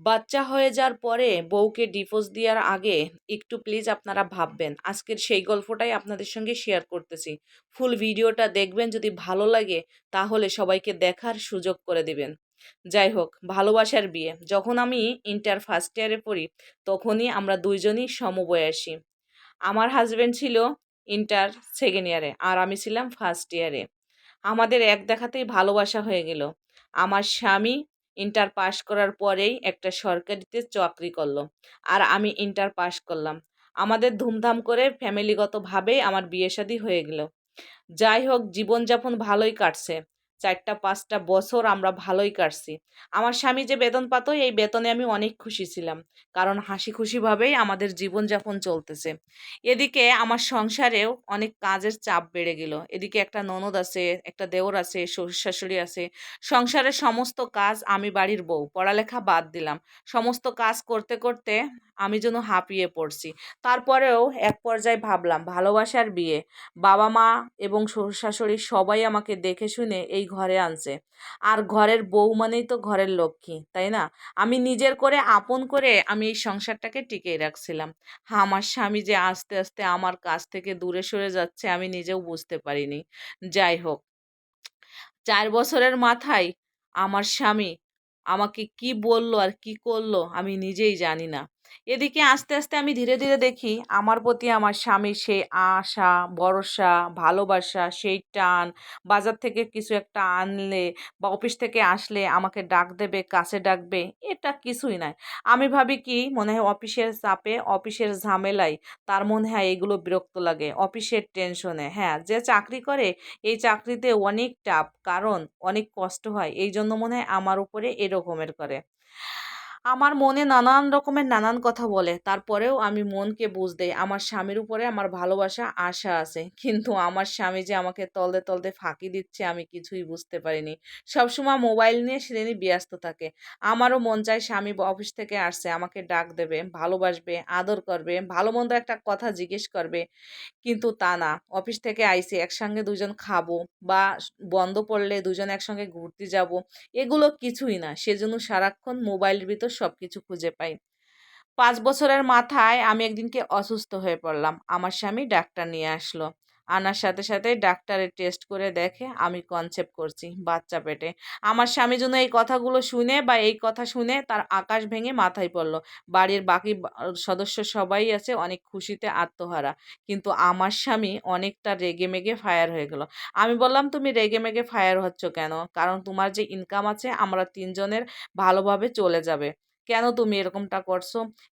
বাচ্চা হয়ে যাওয়ার পরে বউকে ডিভোর্স দেওয়ার আগে একটু প্লিজ আপনারা ভাববেন। আজকের সেই গল্পটাই আপনাদের সঙ্গে শেয়ার করতেছি। ফুল ভিডিওটা দেখবেন, যদি ভালো লাগে তাহলে সবাইকে দেখার সুযোগ করে দিবেন। যাই হোক, ভালোবাসার বিয়ে। যখন আমি ইন্টার ফার্স্ট ইয়ারে পড়ি, তখনই আমরা দুইজনই সমবয়সী আমার হাজব্যান্ড ছিল ইন্টার সেকেন্ড ইয়ারে আর আমি ছিলাম ফার্স্ট ইয়ারে আমাদের এক দেখাতেই ভালোবাসা হয়ে গেল। আমার স্বামী ইন্টার পাশ করার পরেই একটা সরকারিতে চাকরি করল। আর আমি ইন্টার পাশ করলাম। আমাদের ধুমধাম করে ফ্যামিলিগতভাবেই আমার বিয়ে শাদী হয়ে গেল। যাই হোক, জীবনযাপন ভালোই কাটছে। চারটা পাঁচটা বছর আমরা ভালোই কাটছি। আমার স্বামী যে বেতন পাতো, এই বেতনে আমি অনেক খুশি ছিলাম। কারণ হাসি খুশিভাবেই আমাদের জীবনযাপন চলতেছে। এদিকে আমার সংসারেও অনেক কাজের চাপ বেড়ে গেল। এদিকে একটা ননদ আছে, একটা দেওর আছে শ্বশুর শাশুড়ি আছে। সংসারের সমস্ত কাজ আমি বাড়ির বউ। পড়ালেখা বাদ দিলাম। সমস্ত কাজ করতে করতে আমি যেন হাঁপিয়ে পড়ছি। তারপরেও এক পর্যায়ে ভাবলাম, ভালোবাসার বিয়ে। বাবা মা এবং শ্বশুর শাশুড়ি সবাই আমাকে দেখে শুনে এই ঘরে আনছে। আর ঘরের বউ মানেই তো ঘরের লক্ষ্মী, তাই না? আমি নিজের করে আপন করে আমি এই সংসারটাকে টিকিয়ে রাখছিলাম। আমার স্বামী যে আস্তে আস্তে আমার কাছ থেকে দূরে সরে যাচ্ছে আমি নিজেও বুঝতে পারিনি। যাই হোক, চার বছরের মাথায় আমার স্বামী আমাকে কি বলল আর কি করল আমি নিজেই জানি না। এদিকে আস্তে আস্তে আমি ধীরে ধীরে দেখি আমার প্রতি আমার স্বামীর সেই আশা, ভরসা, ভালোবাসা, সেই টান, বাজার থেকে কিছু একটা আনলে বা অফিস থেকে আসলে আমাকে ডাক দেবে, কাছে ডাকবে, এটা কিছুই নয় আমি ভাবি কি, মনে হয় অফিসের চাপে, অফিসের ঝামেলায় তার মনে হয় এগুলো বিরক্ত লাগে, অফিসের টেনশনে। হ্যাঁ যে চাকরি করে এই চাকরিতে অনেক টাপ কারণ অনেক কষ্ট হয় এই জন্য মনে হয় আমার উপরে এরকমের করে। আমার মনে নানান রকমের নানান কথা বলে। তারপরেও আমি মনকে বুঝ দেই, আমার স্বামীর উপরে আমার ভালোবাসা, আশা আছে। কিন্তু আমার স্বামী যে আমাকে তলদে তলদে ফাঁকি দিচ্ছে আমি কিছুই বুঝতে পারিনি। সবসময় মোবাইল নিয়ে সেদিনই ব্যস্ত থাকে। আমারও মন চায় স্বামী অফিস থেকে আসছে, আমাকে ডাক দেবে, ভালোবাসবে, আদর করবে, ভালো মন্দ একটা কথা জিজ্ঞেস করবে। কিন্তু তা না, অফিস থেকে আইসে, একসঙ্গে দুজন খাব বা বন্ধ পড়লে দুজন একসঙ্গে ঘুরতে যাব, এগুলো কিছুই না। সেজন্য সারাক্ষণ মোবাইলের ভিতর সব কিছু খুঁজে পাই। পাঁচ বছরের মাথায় আমি একদিনকে অসুস্থ হয়ে পড়লাম। আমার স্বামী ডাক্তার নিয়ে আসলো। আনার সাথে সাথে ডাক্তারের টেস্ট করে দেখে আমি কনসেপ্ট করছি বাচ্চা পেটে। আমার স্বামী যেন এই কথাগুলো শুনে বা এই কথা শুনে তার আকাশ ভেঙে মাথায় পড়ল। বাড়ির বাকি সদস্য সবাই আছে, অনেক খুশিতে আত্মহারা। কিন্তু আমার স্বামী অনেকটা রেগে মেগে ফায়ার হয়ে গেল। আমি বললাম, তুমি রেগে মেগে ফায়ার হচ্ছ কেন? কারণ তোমার যে ইনকাম আছে, আমরা তিনজনের ভালোভাবে চলে যাবে। কেন তুমি এরকমটা করছ?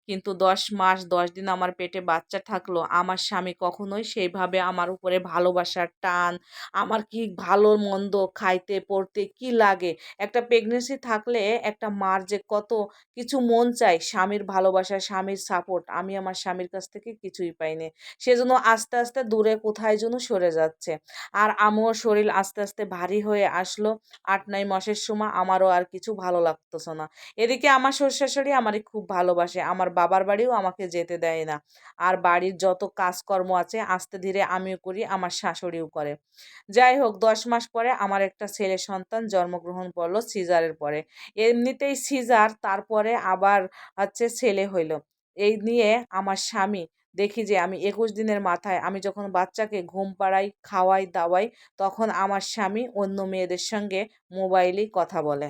কিন্তু দশ মাস, দশ দিন আমার পেটে বাচ্চা থাকল, আমার স্বামী কখনোই সেইভাবে আমার উপরে ভালোবাসার টান, আমার কি ভালো মন্দ খাইতে, পড়তে কি লাগে? একটা প্রেগনেন্সি থাকলে একটা মার যে কত কিছু মন চায়, স্বামীর ভালোবাসা, স্বামীর সাপোর্ট আমি আমার স্বামীর কাছ থেকে কিছুই পাইনি। সেজন্য আস্তে আস্তে দূরে কোথায় যেন সরে যাচ্ছে। আর আমার শরীর আস্তে আস্তে ভারী হয়ে আসলো। আট, নয় মাসের সময় আমারও আর কিছু ভালো লাগতেছে না। এদিকে আমার শ্বশুর শাশুড়ি আমারে খুব ভালোবাসে। আমার বাবার বাড়িও আমাকে যেতে দেয় না। আর বাড়ির যত কাজকর্ম আছে, আস্তে ধীরে আমিও করি, আমার শাশুড়িও করে। যাই হোক, দশ মাস পরে আমার একটা ছেলে সন্তান জন্মগ্রহণ করল সিজারের পরে। এমনিতেই সিজার, তারপরে আবার হচ্ছে ছেলে হইল। এই নিয়ে আমার স্বামী, দেখি যে আমি একুশ দিনের মাথায়, আমি যখন বাচ্চাকে ঘুম পাড়াই, খাওয়াই, দাওয়াই, তখন আমার স্বামী অন্য মেয়েদের সঙ্গে মোবাইলেই কথা বলে।